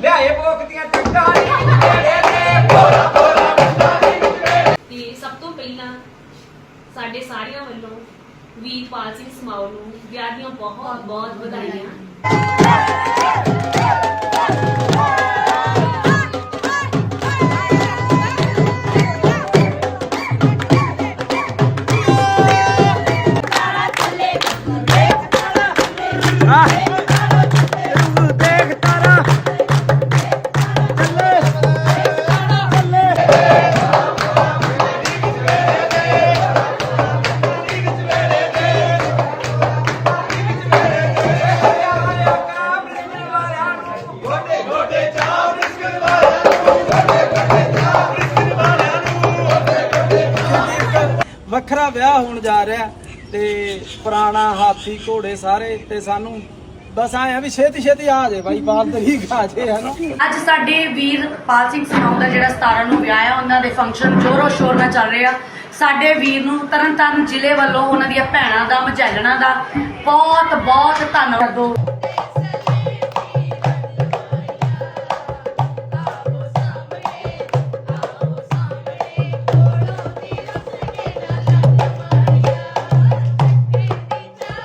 ਲਿਆਏ ਭੋਗ ਦੀਆਂ ਟੱਕਾਂ ਨੀ ਮੇਰੇ ਤੇ ਭੋਰਾ ਭੋਰਾ ਮੁੰਡਾ ਨੀ ਮੇਰੇ ਤੇ ਸਭ ਤੋਂ ਪਹਿਲਾਂ ਸਾਡੇ ਸਾਰਿਆਂ ਵੱਲੋਂ ਵੀਰਪਾਲ ਸਿੰਘ ਸਮਾਉ ਨੂੰ ਵਿਆਹ ਦੀਆਂ ਬਹੁਤ ਬਹੁਤ ਵਧਾਈਆਂ। ਦੇਖ ਵੱਖਰਾ ਵਿਆਹ ਹੋਣ ਜਾ ਰਿਹਾ ਤੇ ਪੁਰਾਣਾ ਹਾਥੀ, ਘੋੜੇ ਸਾਰੇ ਤੇ ਸਾਨੂੰ ਬਸ ਆਇਆ ਵੀ ਛੇਤੀ ਛੇਤੀ ਆ ਜੇ ਬਾਈ, ਬਾਲ ਤਰੀਕ ਆ ਜੇ ਹਨਾ ਅੱਜ ਸਾਡੇ ਵੀਰ ਪਾਲ ਸਿੰਘ ਸਮਾਉ ਦਾ ਜਿਹੜਾ 17 ਨੂੰ ਵਿਆਹ ਆ, ਉਹਨਾਂ ਦੇ ਫੰਕਸ਼ਨ ਜੋਰੋ ਸ਼ੋਰ ਨਾਲ ਚੱਲ ਰਿਹਾ ਸਾਡੇ ਵੀਰ ਨੂੰ ਤਰਨਤਾਰਨ ਜ਼ਿਲ੍ਹੇ ਵੱਲੋਂ ਉਹਨਾਂ ਦੀਆਂ ਭੈਣਾਂ ਦਾ, ਮਝੈਲਣਾ ਦਾ ਬਹੁਤ ਬਹੁਤ ਧੰਨਵਾਦ।